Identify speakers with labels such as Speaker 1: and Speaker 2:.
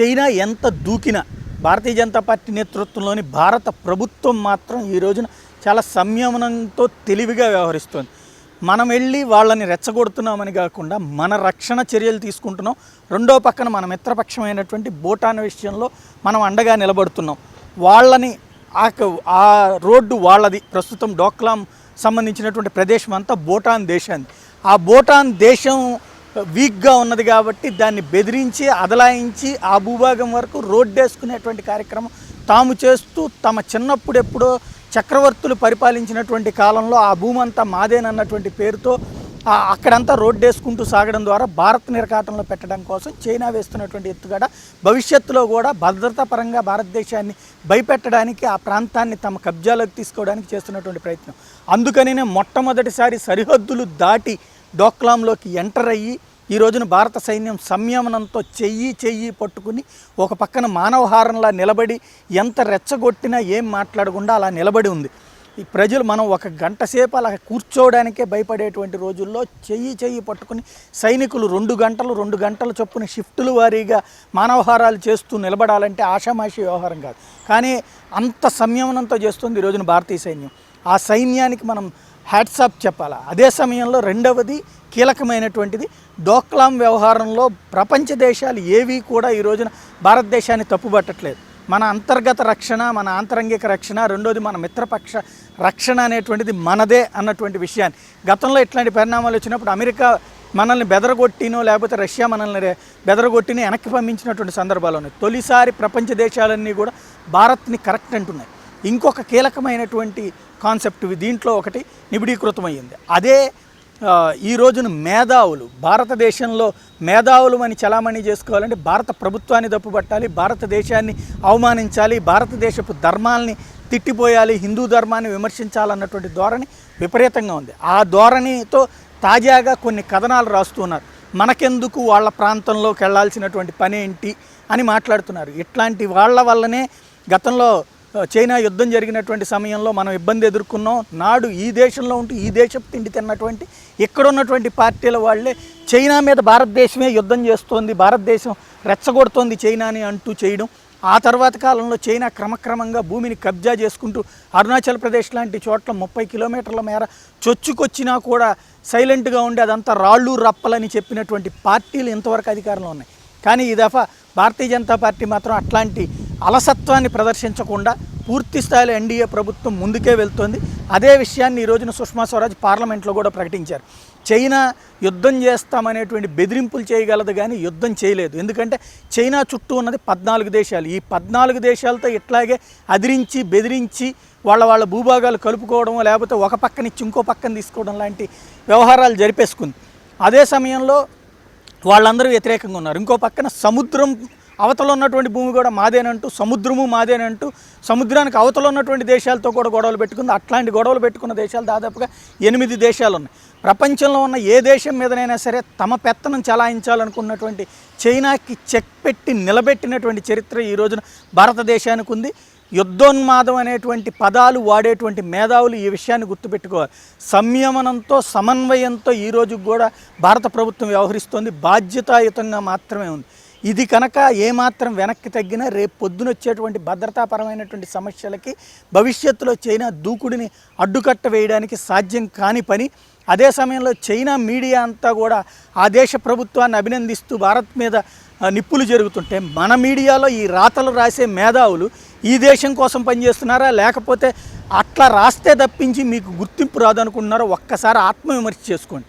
Speaker 1: China ఎంత దూకినా Bharatiya Janata party నేతృత్వంలోని భారత ప్రభుత్వం మాత్రం ఈ రోజున చాలా సంయమనంతో తెలివిగా వ్యవహరిస్తోంది. మనం వెళ్ళి వాళ్ళని రెచ్చగొడుతున్నామని కాకుండా మన రక్షణ చర్యలు తీసుకుంటున్నాం. రెండో పక్కన మన మిత్రపక్షమైనటువంటి భూటాన్ విషయంలో మనం అండగా నిలబడుతున్నాం. వాళ్ళని ఆ క- ఆ రోడ్డు వాళ్ళది. ప్రస్తుతం డోక్లాం సంబంధించినటువంటి ప్రదేశం అంతా భూటాన్ దేశాన్ని ఆ భూటాన్ దేశం వీక్గా ఉన్నది కాబట్టి దాన్ని బెదిరించి అదలాయించి ఆ భూభాగం వరకు రోడ్డేసుకునేటువంటి కార్యక్రమం తాము చేస్తూ తమ చిన్నప్పుడు ఎప్పుడో చక్రవర్తులు పరిపాలించినటువంటి కాలంలో ఆ భూమి అంతా మాదేనన్నటువంటి పేరుతో అక్కడంతా రోడ్డేసుకుంటూ సాగడం ద్వారా భారత్ నిరకాటంలో పెట్టడం కోసం చైనా వేస్తున్నటువంటి ఎత్తుగడ భవిష్యత్తులో కూడా భద్రతా పరంగా భారతదేశాన్ని భయపెట్టడానికి ఆ ప్రాంతాన్ని తమ కబ్జాలోకి తీసుకోవడానికి చేస్తున్నటువంటి ప్రయత్నం. అందుకనే మొట్టమొదటిసారి సరిహద్దులు దాటి డోక్లాంలోకి ఎంటర్ అయ్యి ఈ రోజున భారత సైన్యం సంయమనంతో చెయ్యి చెయ్యి పట్టుకుని ఒక పక్కన మానవహారంలా నిలబడి ఎంత రెచ్చగొట్టినా ఏం మాట్లాడకుండా అలా నిలబడి ఉంది. ఈ ప్రజలు మనం ఒక గంట సేపు అలా కూర్చోవడానికే భయపడేటువంటి రోజుల్లో చెయ్యి చెయ్యి పట్టుకుని సైనికులు రెండు గంటలు రెండు గంటల చొప్పున షిఫ్టులు వారీగా మానవహారాలు చేస్తూ నిలబడాలంటే ఆషామాషి వ్యవహారం కాదు. కానీ అంత సంయమనంతో చేస్తుంది ఈ రోజున భారతీయ సైన్యం. ఆ సైన్యానికి మనం హ్యాట్సాప్ చెప్పాలా? అదే సమయంలో రెండవది కీలకమైనటువంటిది. డోక్లాం వ్యవహారంలో ప్రపంచ దేశాలు ఏవి కూడా ఈ రోజున భారతదేశాన్ని తప్పుపట్టట్లేదు మన అంతర్గత రక్షణ మన ఆంతరంగిక రక్షణ రెండోది మన మిత్రపక్ష రక్షణ అనేటువంటిది మనదే అన్నటువంటి విషయాన్ని. గతంలో ఇట్లాంటి పరిణామాలు వచ్చినప్పుడు అమెరికా మనల్ని బెదరగొట్టినో లేకపోతే రష్యా మనల్ని బెదరగొట్టిన వెనక్కి పంపించినటువంటి సందర్భాలు ఉన్నాయి. తొలిసారి ప్రపంచ దేశాలన్నీ కూడా భారత్ని కరెక్ట్ అంటున్నాయి. ఇంకొక కీలకమైనటువంటి కాన్సెప్ట్ దీంట్లో ఒకటి నిబిడీకృతమైంది అదే ఈ రోజున మేధావులు భారతదేశంలో మేధావులు అని చలామణి చేసుకోవాలంటే భారత ప్రభుత్వాన్ని తప్పుపట్టాలి భారతదేశాన్ని అవమానించాలి భారతదేశపు ధర్మాల్ని తిట్టిపోయాలి హిందూ ధర్మాన్ని విమర్శించాలన్నటువంటి ధోరణి విపరీతంగా ఉంది. ఆ ధోరణితో తాజాగా కొన్ని కథనాలు రాస్తున్నారు. మనకెందుకు వాళ్ళ ప్రాంతంలోకి వెళ్ళాల్సినటువంటి పని ఏంటి అని మాట్లాడుతున్నారు. ఇట్లాంటి వాళ్ళ వల్లనే గతంలో చైనా యుద్ధం జరిగినటువంటి సమయంలో మనం ఇబ్బంది ఎదుర్కొన్నాం. నాడు ఈ దేశంలో ఉంటూ ఈ దేశపు తిండి తిన్నటువంటి ఇక్కడ ఉన్నటువంటి పార్టీల వాళ్ళే చైనా మీద భారతదేశమే యుద్ధం చేస్తోంది భారతదేశం రెచ్చగొడుతోంది చైనాని అంటూ చేయడం. ఆ తర్వాత కాలంలో చైనా క్రమక్రమంగా భూమిని కబ్జా చేసుకుంటూ అరుణాచల్ ప్రదేశ్ లాంటి చోట్ల ముప్పై కిలోమీటర్ల మేర చొచ్చుకొచ్చినా కూడా సైలెంట్గా ఉండి అదంతా రాళ్ళు రప్పలని చెప్పినటువంటి పార్టీలు ఇంతవరకు అధికారంలో ఉన్నాయి. కానీ ఈ దఫా భారతీయ జనతా పార్టీ మాత్రం అట్లాంటి అలసత్వాన్ని ప్రదర్శించకుండా పూర్తి స్థాయిలో ఎన్డీఏ ప్రభుత్వం ముందుకే వెళ్తోంది. అదే విషయాన్ని ఈ రోజున సుష్మా స్వరాజ్ పార్లమెంట్లో కూడా ప్రకటించారు. చైనా యుద్ధం చేస్తామనేటువంటి బెదిరింపులు చేయగలదు కానీ యుద్ధం చేయలేదు. ఎందుకంటే చైనా చుట్టూ ఉన్నది పద్నాలుగు దేశాలు. ఈ పద్నాలుగు దేశాలతో ఇట్లాగే అదిరించి బెదిరించి వాళ్ళ వాళ్ళ భూభాగాలు కలుపుకోవడం లేకపోతే ఒక పక్కనిచ్చి ఇంకో పక్కన తీసుకోవడం లాంటి వ్యవహారాలు జరిపేసుకుంది. అదే సమయంలో వాళ్ళందరూ వ్యతిరేకంగా ఉన్నారు. ఇంకో పక్కన సముద్రం అవతల ఉన్నటువంటి భూమి కూడా మాదేనంటూ సముద్రము మాదేనంటూ సముద్రానికి అవతల ఉన్నటువంటి దేశాలతో కూడా గొడవలు పెట్టుకుంది. అట్లాంటి గొడవలు పెట్టుకున్న దేశాలు దాదాపుగా ఎనిమిది దేశాలు ఉన్నాయి. ప్రపంచంలో ఉన్న ఏ దేశం మీదనైనా సరే తమ పెత్తనం చలాయించాలనుకున్నటువంటి చైనాకి చెక్ పెట్టి నిలబెట్టినటువంటి చరిత్ర ఈ రోజున భారతదేశానికి ఉంది యుద్ధోన్మాదం అనేటువంటి పదాలు వాడేటువంటి మేధావులు ఈ విషయాన్ని గుర్తుపెట్టుకోవాలి. సంయమనంతో సమన్వయంతో ఈ కూడా భారత ప్రభుత్వం వ్యవహరిస్తోంది. బాధ్యతాయుతంగా మాత్రమే ఉంది. ఇది కనుక ఏమాత్రం వెనక్కి తగ్గినా రేపు పొద్దున వచ్చేటువంటి భద్రతాపరమైనటువంటి సమస్యలకి భవిష్యత్తులో చైనా దూకుడిని అడ్డుకట్ట వేయడానికి సాధ్యం కాని పని. అదే సమయంలో చైనా మీడియా అంతా కూడా ఆ దేశ ప్రభుత్వాన్ని అభినందిస్తూ భారత్ మీద నిప్పులు జరుగుతుంటే మన మీడియాలో ఈ రాతలు రాసే మేధావులు ఈ దేశం కోసం పనిచేస్తున్నారా? లేకపోతే అట్లా రాస్తే తప్పించి మీకు గుర్తింపు రాదనుకుంటున్నారో? ఒక్కసారి ఆత్మవిమర్శ చేసుకోండి.